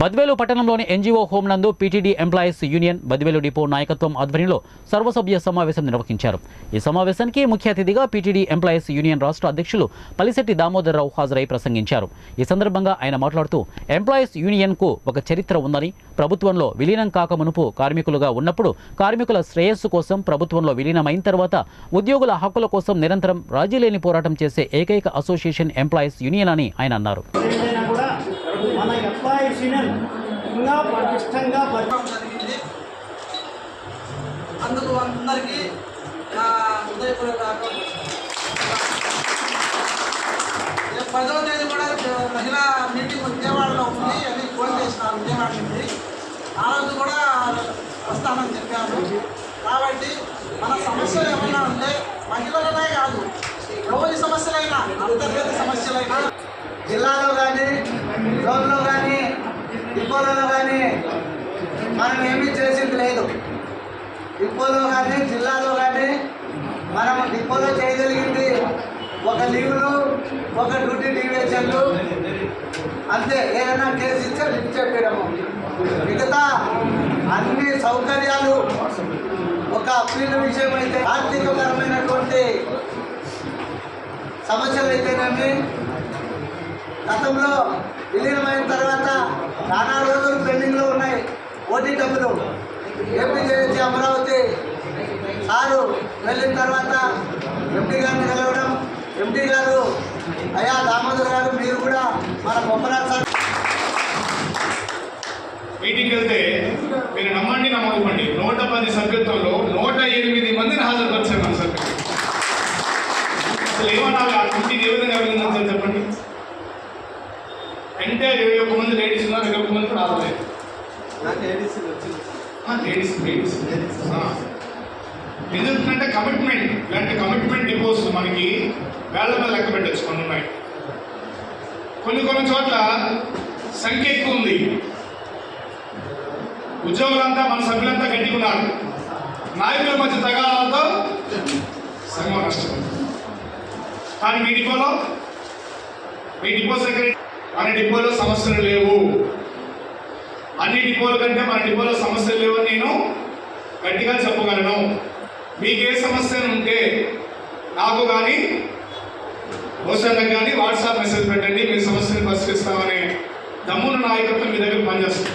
బద్వేలు పట్టణంలోని NGO home నందు PTD employees union Badvel depot నాయకత్వం ఆధ్వర్యంలో సర్వసభ్య సమావేశం నిర్వహించారు. ఈ సమావేశానికి ముఖ్య అతిథిగా పీటీడీ ఎంప్లాయీస్ యూనియన్ రాష్ట్ర అధ్యక్షులు పలిశెట్టి దామోదరరావు హాజరై ప్రసంగించారు. ఈ సందర్భంగా ఆయన మాట్లాడుతూ ఎంప్లాయీస్ యూనియన్కు ఒక చరిత్ర ఉందని ప్రభుత్వంలో విలీనం కాక మునుపు కార్మికులుగా ఉన్నప్పుడు కార్మికుల శ్రేయస్సు కోసం ప్రభుత్వంలో విలీనమైన తర్వాత ఉద్యోగుల హక్కుల కోసం నిరంతరం రాజీలేని పోరాటం చేసే ఏకైక అసోసియేషన్ ఎంప్లాయీస్ యూనియన్ అని ఆయన అన్నారు. ఎంప్లాయీస్ ఇంకా పటిష్టంగా జరిగింది అందుకు అందరికీ నా హృదయపూర్వక పదవ తేదీ కూడా మహిళా మీటింగ్ విజయవాడలో ఉంది అని ఫోన్ చేసినారు విజయవాడ నుండి ఆ రోజు కూడా వస్తానని చెప్పారు. కాబట్టి మన సమస్యలు ఏమైనా ఉంటే మహిళలనే కాదు మనం ఏమీ చేసింది లేదు. డిపోలో కానీ జిల్లాలో కానీ మనం డిపోలో చేయగలిగింది ఒక లీవులు ఒక డ్యూటీ డీవియేషన్లు. అంతే ఏదైనా కేసు ఇస్తే లిఫ్ట్ చెప్పడము మిగతా అన్ని సౌకర్యాలు ఒక అప్పీల విషయం అయితే ఆర్థికపరమైనటువంటి సమస్యలు అయితేనేమి గతంలో విలీనమైన తర్వాత నానా రోజులు పెండింగ్లో ఉన్నాయి. ఓటీ డబ్బులు ఏపీ చేసి అమరావతి. సారు వెళ్ళిన తర్వాత ఎంపీ గారిని కలవడం ఎంపీ గారు అయా దామోదర్ గారు మీరు కూడా మన బొమ్మరాజు సార్. మీటింగ్కి వెళ్తే మీరు నమ్మండి నమ్మకండి నూట పది సభ్యత్వంలో నూట ఎనిమిది మందిని హాజరుపరిచారు మన సభ్యులు. అసలు ఏమనాలి? ఆ కమిటీకి ఏ విధంగా అభినందించాలి చెప్పండి? అంటే ఇరవై ఒక్క మంది లేడీస్ ఉన్నారు ఇరవై ఒక్క మంది రాలేదు ఎందుకంటే కమిట్మెంట్ ఇలాంటి కమిట్మెంట్ డిపోస్ మనకి వేళ్ళ లెక్క పెట్టచ్చు కొన్ని ఉన్నాయి. కొన్ని కొన్ని చోట్ల సంఖ్య ఎక్కువ ఉంది. ఉద్యోగులంతా మన సభ్యులంతా గట్టిగా ఉన్నారు నాయకుల మధ్య తగాదాలతో సంఘం నష్టం కానీ మీ డిపోలో మీ డిపో సెక్రటరీ మన డిపోలో సమస్యలు లేవు. అన్ని డిపోల కంటే మన డిపోలో సమస్యలు లేవని నేను గట్టిగా చెప్పగలను. మీకు ఏ సమస్యలు ఉంటే నాకు కానీ భూషణకు కానీ వాట్సాప్ మెసేజ్ పెట్టండి మీ సమస్యను పరిష్కరిస్తామనే దమ్మున నాయకత్వం మీ దగ్గర పనిచేస్తుంది.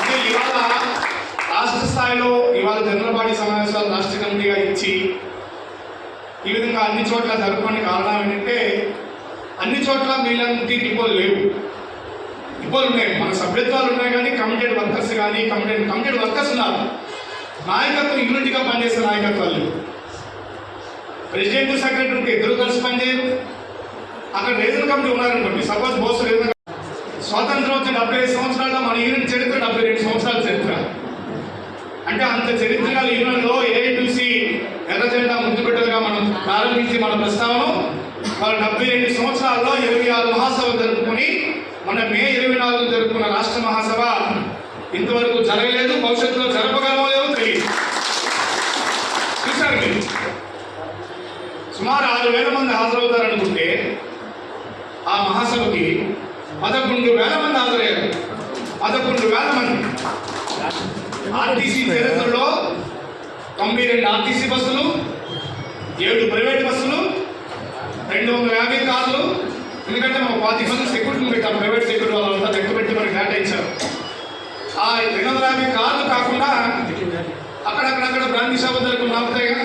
అంటే ఇవాళ రాష్ట్ర స్థాయిలో ఇవాళ జనరల్ బాడీ సమావేశాలు రాష్ట్ర కమిటీగా ఇచ్చి ఈ విధంగా అన్ని చోట్ల జరపడానికి కారణం ఏంటంటే అన్ని చోట్ల మీలాంటి డిపోలు లేవు. డిపోలు ఉన్నాయి మన సభ్యత్వాలు ఉన్నాయి కానీ కమిటెడ్ వర్కర్స్ కానీ కమిటెడ్ కమిటెడ్ వర్కర్స్ ఉన్నారు. నాయకత్వం యూనిట్గా పనిచేసే నాయకత్వాలు లేవు. ప్రెసిడెంట్ సెక్రటరీకి ఉంటే ఇద్దరు కలిసి పనిచేయరు. అక్కడ రీజనల్ కమిటీ ఉన్నారనుకోండి సపోజ్ బోస్ రీజనల్ స్వాతంత్రం వచ్చిన డెబ్బై ఐదు సంవత్సరాల్లో మన యూనిట్ చరిత్ర డెబ్బై రెండు సంవత్సరాల చరిత్ర. అంటే అంత చరిత్ర గల యూనియన్లో ఏఐటీసీ ఎర్ర జెండా ముందు మనం ప్రారంభించి మన ప్రస్తావన వాళ్ళు డెబ్బై రెండు సంవత్సరాల్లో ఇరవై ఆరు మహాసభ జరుపుకొని మే ఇరవై నాలుగు జరుపుకున్న రాష్ట్ర మహాసభ ఇంతవరకు జరగలేదు భవిష్యత్తులో జరపగలమో లేదో తెలియదు. చూశారు మీరు? సుమారు ఆరు వేల మంది హాజరవుతారనుకుంటే ఆ మహాసభకి పదకొండు వేల మంది హాజరయ్యారు. పదకొండు వేల మంది. ఆర్టీసీ చరిత్రలో తొంభై రెండు ఆర్టీసీ బస్సులు ఏడు ప్రైవేట్ బస్సులు రెండు వందల యాభై కార్లు ఎందుకంటే మా పాతి మంది సెక్యూరిటీని పెట్టాం ప్రైవేట్ సెక్యూరిటీ వాళ్ళంతా లెక్క పెట్టి మనకి డేటా ఇచ్చారు. ఆ రెండు వందల యాభై కార్లు కాకుండా అక్కడక్కడక్కడ బ్రాంతి షాపు దగ్గర ఆపుతాయిగా